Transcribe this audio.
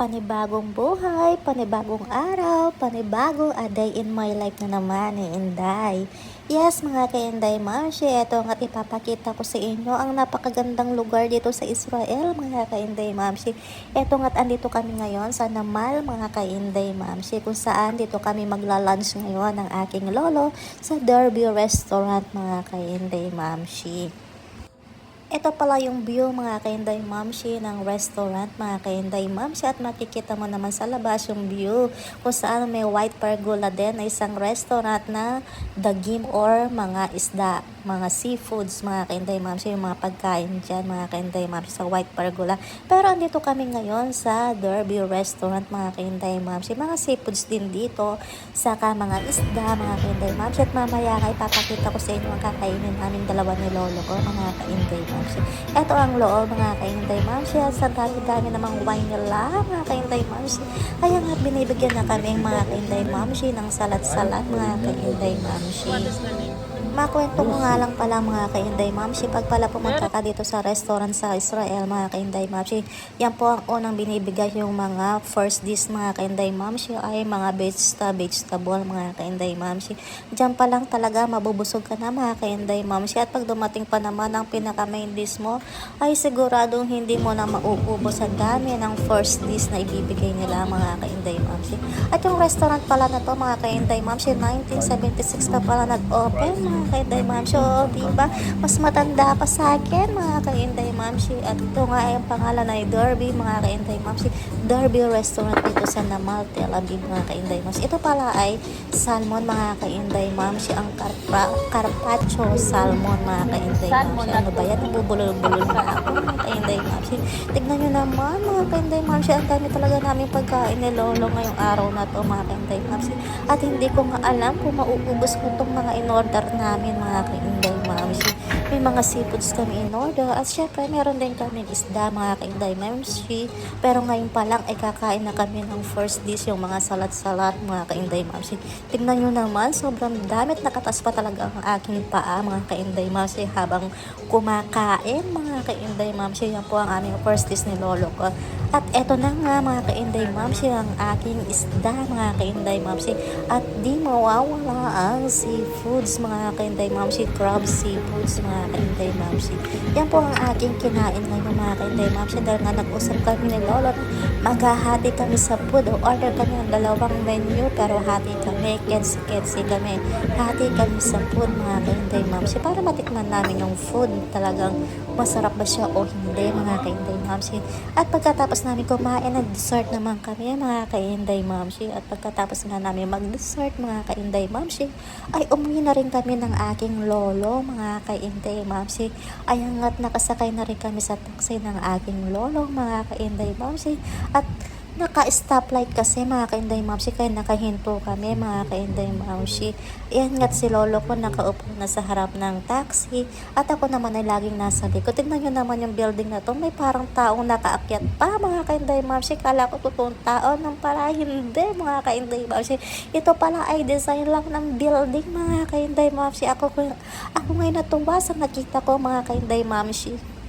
Panibagong buhay, panibagong araw, panibagong a day in my life na naman ni Inday. Yes, mga ka-Inday Mamshi, ito nga ipapakita ko sa inyo ang napakagandang lugar dito sa Israel, mga ka-Inday Mamshi. Ito nga't andito kami ngayon sa Namal, mga ka-Inday Mamshi, kung saan dito kami magla-lunch ngayon ng aking lolo sa Derby Restaurant, mga ka-Inday Mamshi. Ito pala yung view mga kainday mamshi ng restaurant mga kainday mamshi. At makikita mo naman sa labas yung view kung saan may white pergola din na isang restaurant na dagim or mga isda, mga seafoods mga kainday mamshi yung mga pagkain dyan mga kainday mamshi sa white pergola. Pero andito kami ngayon sa Derby restaurant mga kainday mamshi. Mga seafoods din dito saka mga isda mga kainday mamshi at mamaya nga ipapakita ko sa inyo ang kakainin namin dalawa ni lolo ko mga kainday mamshi. Ito ang loob mga kainday mamsi at sa dami-dami namang wine nila mga kainday mamsi. Kaya nga binibigyan na kami mga kainday mamsi ng salat-salat mga kainday mamsi. Makwento ko nga lang pala mga kainday mamsi pag pala pumunta ka dito sa restaurant sa Israel mga kainday mamsi. Yan po ang unang binibigay yung mga first dish mga kainday mamsi ay mga vegeta, vegetable mga kainday mamsi. Diyan pa lang talaga mabubusog ka na mga kainday mamsi at pag dumating pa naman ang pinaka main dish mo ay siguradong hindi mo na mauubos ang dami ng first dish na ibibigay nila mga kainday mamsi. At yung restaurant pala na to mga kainday mamsi 1976 pa pala nag-open kainday mamsi. O diba mas matanda pa sa akin mga kainday mamsi. At ito nga ay ang pangalan ay Derby mga kainday mamsi. Derby restaurant dito sa Namal, Tel Aviv mga kainday mamsi. Ito pala ay salmon mga kainday mamsi. Ang karpa, carpaccio salmon mga kainday mamsi. Ano ba yan? Nabubulol-bulol na ako mga kainday mamsi. Tignan nyo naman mga kainday mamsi. Ang dami talaga namin pagkain ni Lolo ngayong araw na to mga kainday mamsi. At hindi ko nga alam kung mauubos ko itong mga in-order namin mga kainday mamsi. May mga seafoods kami in-order. At syempre meron din kami isda mga kainday mamsi. Pero ngayon pa lang ay kakain na kami ng first dish yung mga salat-salat mga kainday mamsi. Tignan nyo naman sobrang damit nakatas pa talaga ang aking paa mga kainday mamsi habang kumakain mga kainday mamsi. Yan po ang aming first dish ni Lolo ko. At eto na nga mga kainday mamsi ang aking isda mga kainday mamsi. At di mawawala ang seafoods mga kainday mamsi. Crab seafoods mga kainday mamsi. Yan po ang aking kinain ngayon mga kainday mamsi. Dahil nga nag-usap kami ni Lolo maghahati kami sa food o order kami ng dalawang menu pero hati kami, kensi-kensi kami. Hati kami sa food mga kainday mamsi para matikman namin yung food talagang masarap ba siya o hindi mga kainday mamsi. At pagkatapos namin kumain, nag-dessert naman kami mga kainday mamsi. At pagkatapos nga namin mag-dessert mga kainday mamsi, ay umuwi na rin kami ng aking lolo mga kainday mamsi. Ay hanggat nakasakay na rin kami sa taxi ng aking lolo mga kainday mamsi. At naka-stoplight kasi mga kainday mamsi kaya nakahinto kami mga kainday mamsi. Yan nga't si lolo ko nakaupo na sa harap ng taxi at ako naman ay laging nasa likod. Tignan nyo naman yung building na to. May parang taong nakaakyat pa mga kainday mamsi. Kala ko totoong tao nang para hindi mga kainday mamsi. Ito pala ay design lang ng building mga kainday mamsi. Ako, ako ngayon natuwa sa nakita ko mga kainday mamsi.